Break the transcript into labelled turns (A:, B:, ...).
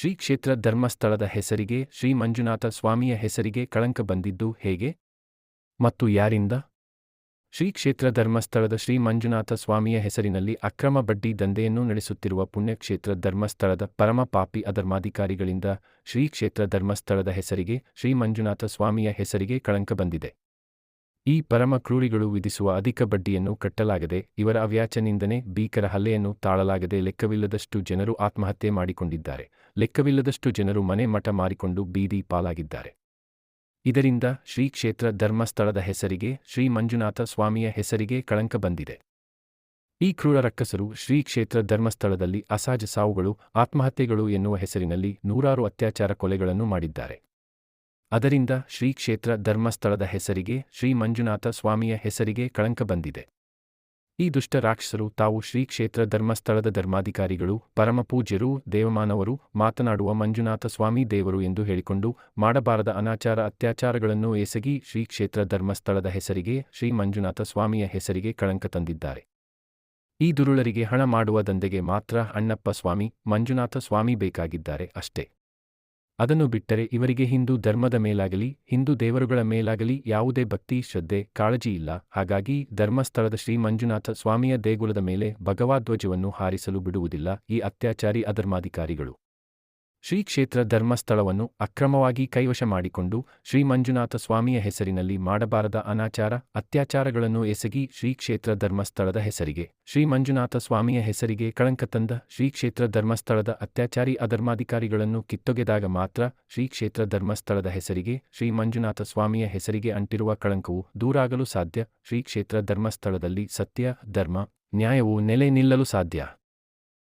A: ಶ್ರೀ ಕ್ಷೇತ್ರ ಧರ್ಮಸ್ಥಳದ ಹೆಸರಿಗೆ ಶ್ರೀ ಮಂಜುನಾಥ ಸ್ವಾಮಿಯ ಹೆಸರಿಗೆ ಕಳಂಕ ಬಂದಿದ್ದು ಹೇಗೆ? ಮತ್ತು ಯಾರಿಂದ? ಶ್ರೀ ಕ್ಷೇತ್ರ ಧರ್ಮಸ್ಥಳದ ಶ್ರೀ ಮಂಜುನಾಥ ಸ್ವಾಮಿಯ ಹೆಸರಿನಲ್ಲಿ ಅಕ್ರಮ ಬಡ್ಡಿ ದಂಧೆಯನ್ನು ನಡೆಸುತ್ತಿರುವ ಪುಣ್ಯಕ್ಷೇತ್ರ ಧರ್ಮಸ್ಥಳದ ಪರಮ ಪಾಪಿ ಅಧರ್ಮಾಧಿಕಾರಿಗಳಿಂದ ಶ್ರೀ ಕ್ಷೇತ್ರ ಧರ್ಮಸ್ಥಳದ ಹೆಸರಿಗೆ ಶ್ರೀ ಮಂಜುನಾಥ ಸ್ವಾಮಿಯ ಹೆಸರಿಗೆ ಕಳಂಕ ಬಂದಿದೆ. ಈ ಪರಮ ಕ್ರೂರಿಗಳು ವಿಧಿಸುವ ಅಧಿಕ ಬಡ್ಡಿಯನ್ನು ಕಟ್ಟಲಾಗದೆ, ಇವರ ಅವ್ಯಾಚನಿಂದನೇ ಭೀಕರ ಹಲ್ಲೆಯನ್ನು ತಾಳಲಾಗದೆ ಲೆಕ್ಕವಿಲ್ಲದಷ್ಟು ಜನರು ಆತ್ಮಹತ್ಯೆ ಮಾಡಿಕೊಂಡಿದ್ದಾರೆ. ಲೆಕ್ಕವಿಲ್ಲದಷ್ಟು ಜನರು ಮನೆ ಮಠ ಮಾರಿಕೊಂಡು ಬೀದಿ ಪಾಲಾಗಿದ್ದಾರೆ. ಇದರಿಂದ ಶ್ರೀ ಕ್ಷೇತ್ರ ಧರ್ಮಸ್ಥಳದ ಹೆಸರಿಗೆ, ಶ್ರೀ ಮಂಜುನಾಥ ಸ್ವಾಮಿಯ ಹೆಸರಿಗೆ ಕಳಂಕ ಬಂದಿದೆ. ಈ ಕ್ರೂರ ರಕ್ಕಸರು ಶ್ರೀ ಕ್ಷೇತ್ರ ಧರ್ಮಸ್ಥಳದಲ್ಲಿ ಅಸಹಜ ಸಾವುಗಳು, ಆತ್ಮಹತ್ಯೆಗಳು ಎನ್ನುವ ಹೆಸರಿನಲ್ಲಿ ನೂರಾರು ಅತ್ಯಾಚಾರ ಕೊಲೆಗಳನ್ನು ಮಾಡಿದ್ದಾರೆ. ಅದರಿಂದ ಶ್ರೀ ಕ್ಷೇತ್ರ ಧರ್ಮಸ್ಥಳದ ಹೆಸರಿಗೆ ಶ್ರೀ ಮಂಜುನಾಥ ಸ್ವಾಮಿಯ ಹೆಸರಿಗೆ ಕಳಂಕ ಬಂದಿದೆ. ಈ ದುಷ್ಟ ರಾಕ್ಷಸರು ತಾವು ಶ್ರೀ ಕ್ಷೇತ್ರ ಧರ್ಮಸ್ಥಳದ ಧರ್ಮಾಧಿಕಾರಿಗಳು ಪರಮಪೂಜ್ಯರು ದೇವಮಾನವರು, ಮಾತನಾಡುವ ಮಂಜುನಾಥ ಸ್ವಾಮಿ ದೇವರು ಎಂದು ಹೇಳಿಕೊಂಡು ಮಾಡಬಾರದ ಅನಾಚಾರ ಅತ್ಯಾಚಾರಗಳನ್ನು ಎಸಗಿ ಶ್ರೀ ಕ್ಷೇತ್ರ ಧರ್ಮಸ್ಥಳದ ಹೆಸರಿಗೆ ಶ್ರೀ ಮಂಜುನಾಥ ಸ್ವಾಮಿಯ ಹೆಸರಿಗೆ ಕಳಂಕ ತಂದಿದ್ದಾರೆ. ಈ ದುರುಳರಿಗೆ ಹಣ ಮಾಡುವ ದಂಧೆಗೆ ಮಾತ್ರ ಅಣ್ಣಪ್ಪ ಸ್ವಾಮಿ, ಮಂಜುನಾಥ ಸ್ವಾಮಿ ಬೇಕಾಗಿದ್ದಾರೆ ಅಷ್ಟೇ. ಅದನ್ನು ಬಿಟ್ಟರೆ ಇವರಿಗೆ ಹಿಂದೂ ಧರ್ಮದ ಮೇಲಾಗಲಿ, ಹಿಂದೂ ದೇವರುಗಳ ಮೇಲಾಗಲಿ ಯಾವುದೇ ಭಕ್ತಿ, ಶ್ರದ್ಧೆ, ಕಾಳಜಿ ಇಲ್ಲ. ಹಾಗಾಗಿ ಧರ್ಮಸ್ಥಳದ ಶ್ರೀ ಮಂಜುನಾಥ ಸ್ವಾಮಿಯ ದೇಗುಲದ ಮೇಲೆ ಭಗವಾಧ್ವಜವನ್ನು ಹಾರಿಸಲು ಬಿಡುವುದಿಲ್ಲ. ಈ ಅತ್ಯಾಚಾರಿ ಅಧರ್ಮಾಧಿಕಾರಿಗಳು. ಶ್ರೀ ಕ್ಷೇತ್ರ ಧರ್ಮಸ್ಥಳವನ್ನು ಅಕ್ರಮವಾಗಿ ಕೈವಶ ಮಾಡಿಕೊಂಡು ಶ್ರೀ ಮಂಜುನಾಥ ಸ್ವಾಮಿಯ ಹೆಸರಿನಲ್ಲಿ ಮಾಡಬಾರದ ಅನಾಚಾರ, ಅತ್ಯಾಚಾರಗಳನ್ನು ಎಸಗಿ ಶ್ರೀ ಕ್ಷೇತ್ರ ಧರ್ಮಸ್ಥಳದ ಹೆಸರಿಗೆ, ಶ್ರೀ ಮಂಜುನಾಥ ಸ್ವಾಮಿಯ ಹೆಸರಿಗೆ ಕಳಂಕ ತಂದ ಶ್ರೀ ಕ್ಷೇತ್ರ ಧರ್ಮಸ್ಥಳದ ಅತ್ಯಾಚಾರಿ ಅಧರ್ಮಾಧಿಕಾರಿಗಳನ್ನು ಕಿತ್ತೊಗೆದಾಗ ಮಾತ್ರ ಶ್ರೀ ಕ್ಷೇತ್ರ ಧರ್ಮಸ್ಥಳದ ಹೆಸರಿಗೆ, ಶ್ರೀ ಮಂಜುನಾಥ ಸ್ವಾಮಿಯ ಹೆಸರಿಗೆ ಅಂಟಿರುವ ಕಳಂಕವು ದೂರಾಗಲು ಸಾಧ್ಯ ಶ್ರೀ ಕ್ಷೇತ್ರ ಧರ್ಮಸ್ಥಳದಲ್ಲಿ ಸತ್ಯ, ಧರ್ಮ, ನ್ಯಾಯವು ನೆಲೆ ನಿಲ್ಲಲು ಸಾಧ್ಯ.